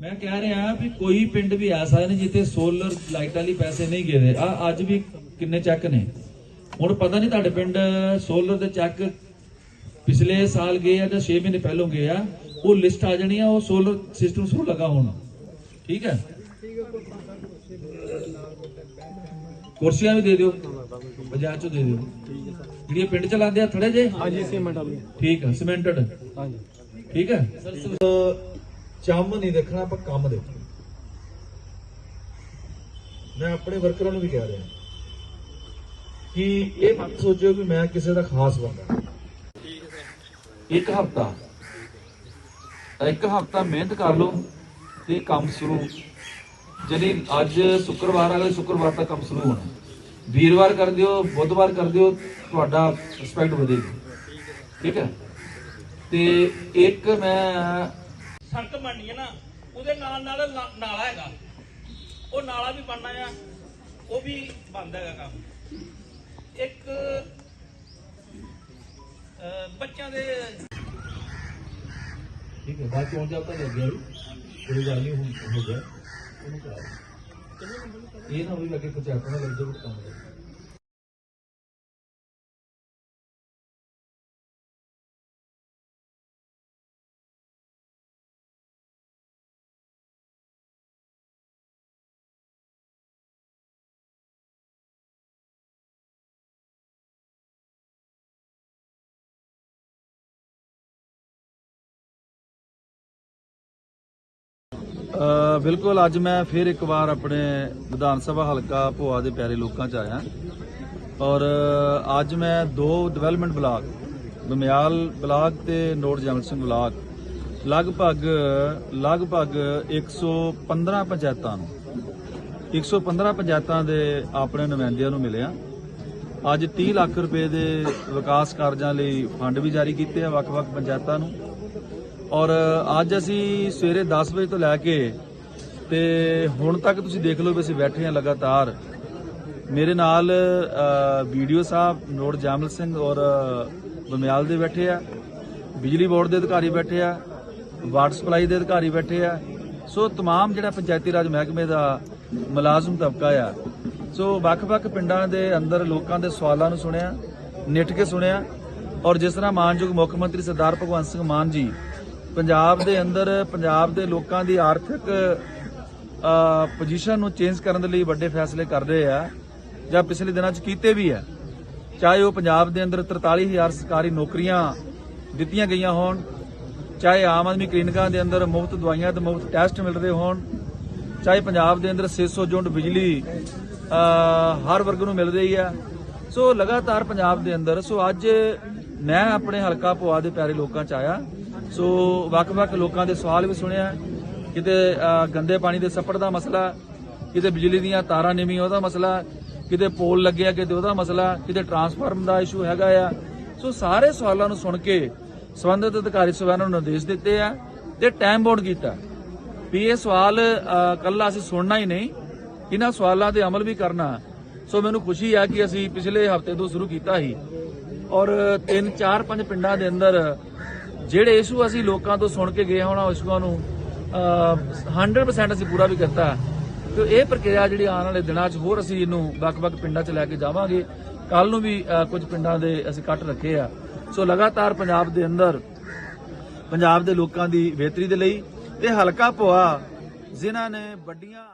ਮੈਂ ਕਹਿ ਰਿਹਾ ਵੀ ਕੋਈ ਪਿੰਡ ਵੀ ਐਸਾ ਨਹੀਂ ਜਿੱਥੇ ਸੋਲਰ ਲਾਈਟਾਂ ਲਈ ਪੈਸੇ ਨਹੀਂ ਗਏ ਆ ਅੱਜ ਵੀ ਕਿੰਨੇ ਚੱਕ ਨੇ? ਹੁਣ ਪਤਾ ਨਹੀਂ ਤੁਹਾਡੇ ਪਿੰਡ ਸੋਲਰ ਦੇ ਚੱਕ ਪਿਛਲੇ ਸਾਲ ਗਏ ਆ ਜਾਂ 6 ਮਹੀਨੇ ਪਹਿਲੋਂ ਗਏ ਆ ਉਹ ਲਿਸਟ ਆ ਜਾਣੀ ਆ ਉਹ ਸੋਲਰ ਸਿਸਟਮ ਸ਼ੁਰੂ ਲੱਗਾ ਹੋਣਾ। ਠੀਕ ਹੈ? ਕੁਰਸੀਆਂ ਵੀ ਦੇ ਦਿਓ ਬਾਜ਼ਾਰ ਚੋਂ ਦੇ ਦਿਓ। ਜਿਹੜੀਆਂ ਪਿੰਡ ਚ ਲਾਉਂਦੇ ਆ ਥੜੇ ਜੇ? ਹਾਂਜੀ ਸੀਮੈਂਟ ਵਾਲੀ ਠੀਕ ਹੈ ਸਿਮੈਂਟਡ ਹਾਂਜੀ। ਠੀਕ ਹੈ? ਚੰਮ ਨਹੀਂ ਦੇਖਣਾ, ਆਪਾਂ ਕੰਮ ਦੇਖਣਾ। ਮੈਂ ਆਪਣੇ ਵਰਕਰਾਂ ਨੂੰ ਵੀ ਕਹਿ ਰਿਹਾ। ਕਿ ਇਹ ਮਤ ਸੋਚਿਓ ਕਿ ਮੈਂ ਕਿਸੇ ਦਾ ਖਾਸ ਬੰਦਾ ਇੱਕ ਹਫਤਾ। ਇੱਕ ਹਫਤਾ ਮਿਹਨਤ ਕਰ ਲਓ ਤੇ ਕੰਮ ਸ਼ੁਰੂ। ਜਿਹੜੀ ਅੱਜ ਸ਼ੁੱਕਰਵਾਰ ਅਗਲੇ ਸ਼ੁੱਕਰਵਾਰ ਦਾ ਕੰਮ ਸ਼ੁਰੂ ਹੋਣਾ। ਵੀਰਵਾਰ ਕਰ ਦਿਓ, ਬੁੱਧਵਾਰ ਕਰ ਦਿਓ, ਤੁਹਾਡਾ ਰਿਸਪੈਕਟ ਵਧੇਗੀ। ਠੀਕ ਹੈ? ਤੇ ਇੱਕ ਮੈਂ ਸੜਕ ਬਣਨੀ ਹੈ ਨਾ, ਉਹਦੇ ਨਾਲ ਨਾਲ ਨਾਲਾ ਹੈਗਾ। ਉਹ ਨਾਲਾ ਵੀ ਬਣਨਾ ਆ, ਉਹ ਵੀ ਬੰਦ ਹੈਗਾ ਕੰਮ। ਇੱਕ ਬੱਚਿਆਂ ਦੇ ਠੀਕ ਹੈ ਬਾਕੀ ਹੁਣ ਜਦ ਤੱਕ ਲੱਗਿਆ ਕੋਈ ਗੱਲ ਨਹੀਂ ਹੋ ਗਿਆ। ਉਹਨੂੰ ਕਰਾ ਇਹ ਨਾ ਹੋਵੇ ਕਿ ਕੁਝ ਆਪਣਾ ਲੱਗ ਜਾਵੇ ਕੰਮ ਦੇ ਬਿਲਕੁਲ ਅੱਜ ਮੈਂ ਫਿਰ ਇੱਕ ਵਾਰ ਆਪਣੇ ਵਿਧਾਨ ਸਭਾ ਹਲਕਾ ਭੋਆ ਦੇ ਪਿਆਰੇ ਲੋਕਾਂ 'ਚ ਆਇਆ। ਔਰ ਅੱਜ ਮੈਂ ਦੋ ਡਿਵੈਲਪਮੈਂਟ ਬਲਾਕ, ਬਮਿਆਲ ਬਲਾਕ ਤੇ ਨੋਟ ਜਮਲ ਸਿੰਘ ਬਲਾਕ, ਲਗਭਗ ਲਗਭਗ 115 ਪੰਚਾਇਤਾਂ ਨੂੰ 115 ਪੰਚਾਇਤਾਂ ਦੇ ਆਪਣੇ ਨੁਮਾਇੰਦਿਆਂ ਨੂੰ ਮਿਲਿਆ। ਅੱਜ 30 ਲੱਖ ਰੁਪਏ ਦੇ ਵਿਕਾਸ ਕਾਰਜਾਂ ਲਈ ਫੰਡ ਵੀ ਜਾਰੀ ਕੀਤੇ ਆ ਵੱਖ-ਵੱਖ ਪੰਚਾਇਤਾਂ ਨੂੰ। ਔਰ ਅੱਜ ਅਸੀਂ ਸਵੇਰੇ 10 ਵਜੇ ਤੋਂ ਲੈ ਕੇ ਤੇ ਹੁਣ ਤੱਕ ਤੁਸੀਂ ਦੇਖ ਲਓ ਵੀ ਅਸੀਂ ਬੈਠੇ ਹਾਂ ਲਗਾਤਾਰ ਮੇਰੇ ਨਾਲ ਵੀਡੀਓ ਸਾਹਿਬ ਨੋਟ ਜਾਮਲ ਸਿੰਘ ਔਰ ਬਮਿਆਲ ਦੇ ਬੈਠੇ ਆ ਬਿਜਲੀ ਬੋਰਡ ਦੇ ਅਧਿਕਾਰੀ ਬੈਠੇ ਆ ਵਾਟਰ ਸਪਲਾਈ ਦੇ ਅਧਿਕਾਰੀ ਬੈਠੇ ਆ ਸੋ तमाम ਜਿਹੜਾ ਪੰਚਾਇਤੀ ਰਾਜ ਮਹਿਕਮੇ ਦਾ ਮੁਲਾਜ਼ਮ ਤਬਕਾ ਆ ਸੋ ਵੱਖ-ਵੱਖ ਪਿੰਡਾਂ ਦੇ ਅੰਦਰ ਲੋਕਾਂ ਦੇ ਸਵਾਲਾਂ ਨੂੰ ਸੁਣਿਆ ਨਿੱਠ ਕੇ ਸੁਣਿਆ ਔਰ ਜਿਸ ਤਰ੍ਹਾਂ ਮਾਨਯੋਗ ਮੁੱਖ ਮੰਤਰੀ ਸਰਦਾਰ ਭਗਵੰਤ ਸਿੰਘ ਮਾਨ ਜੀ ਪੰਜਾਬ ਦੇ ਅੰਦਰ, ਪੰਜਾਬ ਦੇ ਲੋਕਾਂ ਦੀ ਆਰਥਿਕ ਪੋਜੀਸ਼ਨ ਨੂੰ ਚੇਂਜ ਕਰਨ ਦੇ ਲਈ ਵੱਡੇ ਫੈਸਲੇ ਕਰ ਰਹੇ ਆ, ਜਾਂ ਪਿਛਲੇ ਦਿਨਾਂ 'ਚ ਕੀਤੇ ਵੀ ਆ। ਚਾਹੇ ਉਹ ਪੰਜਾਬ ਦੇ ਅੰਦਰ 43000 ਸਰਕਾਰੀ ਨੌਕਰੀਆਂ ਦਿੱਤੀਆਂ ਗਈਆਂ ਹੋਣ, ਚਾਹੇ ਆਮ ਆਦਮੀ ਕਲੀਨਿਕਾਂ ਦੇ ਅੰਦਰ ਮੁਫਤ ਦਵਾਈਆਂ ਤੇ ਮੁਫਤ ਟੈਸਟ ਮਿਲ ਰਹੇ ਹੋਣ, ਚਾਹੇ ਪੰਜਾਬ ਦੇ ਅੰਦਰ 600 ਯੂਨਿਟ ਬਿਜਲੀ ਹਰ ਵਰਗ ਨੂੰ ਮਿਲ ਰਹੀ ਆ। ਸੋ ਲਗਾਤਾਰ ਪੰਜਾਬ ਦੇ ਅੰਦਰ, ਸੋ ਅੱਜ ਮੈਂ ਆਪਣੇ ਹਲਕਾ ਪੁਆ ਦੇ ਪਿਆਰੇ ਲੋਕਾਂ ਚ ਆਇਆ। ਸੋ ਵੱਖ-ਵੱਖ ਲੋਕਾਂ ਦੇ ਸਵਾਲ ਵੀ ਸੁਣਿਆ। ਕਿਤੇ ਗੰਦੇ ਪਾਣੀ ਦੇ ਸੱਪੜ ਦਾ ਮਸਲਾ ਕਿਤੇ ਬਿਜਲੀ ਦੀਆਂ ਤਾਰਾਂ ਨੀਵੀਂ ਉਹਦਾ ਮਸਲਾ ਕਿਤੇ ਪੋਲ ਲੱਗਿਆ ਕਿਤੇ ਉਹਦਾ ਮਸਲਾ ਕਿਤੇ ਟਰਾਂਸਫਾਰਮ ਦਾ ਇਸ਼ੂ ਹੈਗਾ ਆ। ਸੋ ਸਾਰੇ ਸਵਾਲਾਂ ਨੂੰ ਸੁਣ ਕੇ ਸੰਬੰਧਿਤ ਅਧਿਕਾਰੀ ਸਭਾ ਨੂੰ ਨਿਰਦੇਸ਼ ਦਿੱਤੇ ਆ ਤੇ ਟਾਈਮ ਬੌਂਡ ਕੀਤਾ ਵੀ ਇਹ ਸਵਾਲ ਅ, ਕੱਲਾ ਅਸੀਂ ਸੁਣਨਾ ਹੀ ਨਹੀਂ ਇਹਨਾਂ ਸਵਾਲਾਂ ਤੇ ਅਮਲ ਵੀ ਕਰਨਾ। ਸੋ ਮੈਨੂੰ ਖੁਸ਼ੀ ਆ ਕਿ ਅਸੀਂ ਪਿਛਲੇ ਹਫ਼ਤੇ ਤੋਂ ਸ਼ੁਰੂ ਕੀਤਾ ਸੀ ਔਰ ਤਿੰਨ ਚਾਰ ਪੰਜ ਪਿੰਡਾਂ ਦੇ ਅੰਦਰ ਜਿਹੜੇ ਇਸ਼ੂ ਅਸੀਂ ਲੋਕਾਂ ਤੋਂ ਸੁਣ ਕੇ ਗਏ ਹੋਣਾ ਇਸ਼ੂਆਂ ਨੂੰ 100% ਅਸੀਂ ਪੂਰਾ ਵੀ ਕਰਤਾ ਤੇ ਇਹ ਪ੍ਰਕਿਰਿਆ ਜਿਹੜੀ ਆਉਣ ਵਾਲੇ ਦਿਨਾਂ 'ਚ ਹੋਰ ਅਸੀਂ ਇਹਨੂੰ ਵੱਖ-ਵੱਖ ਪਿੰਡਾਂ 'ਚ ਲੈ ਕੇ ਜਾਵਾਂਗੇ। ਕੱਲ ਨੂੰ ਵੀ ਕੁਝ ਪਿੰਡਾਂ ਦੇ ਅਸੀਂ ਕੱਟ ਰੱਖੇ ਆ। ਸੋ ਲਗਾਤਾਰ ਪੰਜਾਬ ਦੇ ਅੰਦਰ, ਪੰਜਾਬ ਦੇ ਲੋਕਾਂ ਦੀ ਬਿਹਤਰੀ ਦੇ ਲਈ ਤੇ ਹਲਕਾ ਭੋਆ ਜਿਨ੍ਹਾਂ ਨੇ ਵੱਡੀਆਂ